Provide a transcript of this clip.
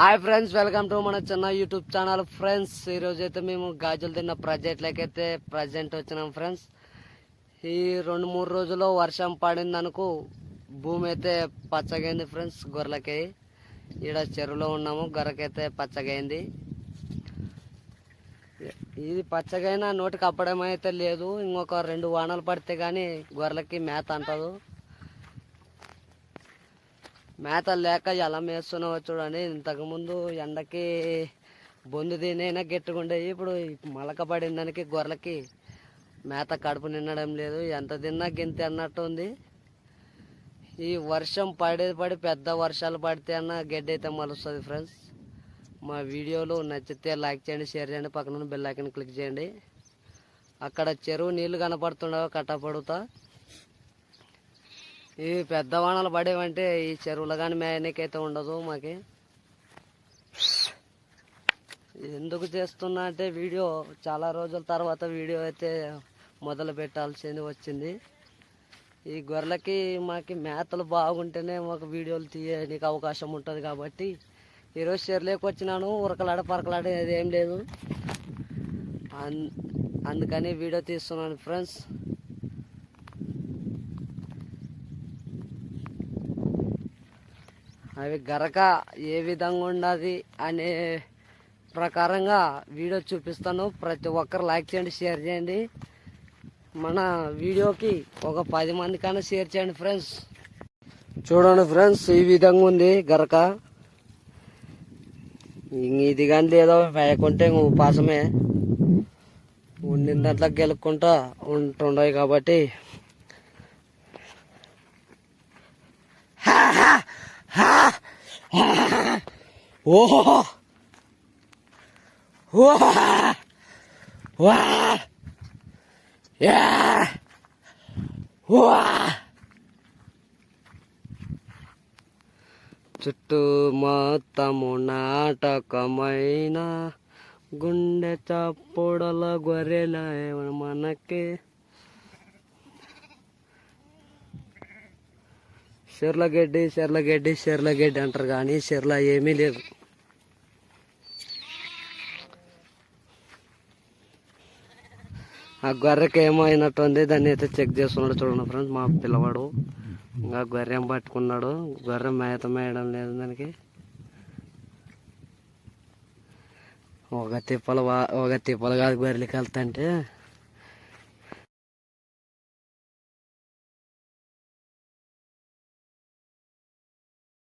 Hi friends welcome to మన చిన్న YouTube channel. Friends ఈరోజు అయితే మేము గాజులు తిన్న ప్రజెంట్లకైతే అయితే ప్రజెంట్ వచ్చినాం ఫ్రెండ్స్. ఈ రెండు మూడు రోజుల్లో వర్షం పడిందనుకో భూమి అయితే పచ్చగైంది ఫ్రెండ్స్ గొర్రెలకి. ఈడ చెరువులో ఉన్నాము గొర్రెకైతే పచ్చగైంది. ఇది పచ్చగైనా నోటికి అప్పడం అయితే లేదు ఇంకొక రెండు వానలు పడితే కానీ గొర్రెలకి మేత అంటదు. మేత లేక ఎలా మేస్తున్నావో చూడండి. ఇంతకుముందు ఎండకి బొందు తినైనా గట్టుకుండేవి ఇప్పుడు మలక పడిన దానికి గొర్రెలకి మేత కడుపు నిండడం లేదు. ఎంత తిన్నా గింత అన్నట్టు ఉంది. ఈ వర్షం పడేది పడి పెద్ద వర్షాలు పడితే అన్న గడ్డి అయితే మలుస్తుంది ఫ్రెండ్స్ మా వీడియోలు నచ్చితే లైక్ చేయండి షేర్ చేయండి. పక్కన బెల్ ఐకన్ క్లిక్ చేయండి. అక్కడ చెరువు నీళ్ళు కనపడుతుండవు కట్టపడుతా. ఈ పెద్ద వానలు పడేవంటే ఈ చెరువులో కానీ మేనకైతే ఉండదు మాకి. ఎందుకు చేస్తున్నా అంటే వీడియో చాలా రోజుల తర్వాత వీడియో అయితే మొదలు పెట్టాల్సింది వచ్చింది. ఈ గొర్రెలకి మాకి మేతలు బాగుంటేనే మాకు వీడియోలు తీయడానికి అవకాశం ఉంటుంది కాబట్టి ఈరోజు చెరువులోకి వచ్చినాను ఉరకలాడ పరకలాడ ఏం లేదు. అన్ అందుకని వీడియో తీస్తున్నాను ఫ్రెండ్స్. అవి గరక ఏ విధంగా ఉన్నది అనే ప్రకారంగా వీడియో చూపిస్తాను. ప్రతి ఒక్కరు లైక్ చేయండి షేర్ చేయండి. మన వీడియోకి ఒక పది మంది కన్నా షేర్ చేయండి ఫ్రెండ్స్. చూడండి ఫ్రెండ్స్ ఈ విధంగా ఉంది గరక. ఇంక ఇది కానీ లేదో వేయకుంటే ఉపాసమే. ఉండిన దాంట్లో గెలుక్కుంటా ఉంటుండవు కాబట్టి. ఓహో వా వా యా వా చుట్టూ మొత్తము నాటకమైన గుండె చప్పుడల గొర్రెల మనకి చెర్ల గడ్డి చెర్ల గడ్డి చెర్ల గడ్డి అంటారు కానీ చెర్ల ఏమీ లేదు. ఆ గొర్రెకి ఏమో అయినట్టుంది దాన్ని అయితే చెక్ చేస్తున్నాడు చూడండి ఫ్రెండ్స్ మా పిల్లవాడు. ఇంకా గొర్రెం పట్టుకున్నాడు? గొర్రె మేత మేయడం లేదు దానికి. ఒక తిప్పలు వా- ఒక తిప్పలు కాదు గొర్రెలకి వెళ్తాంటే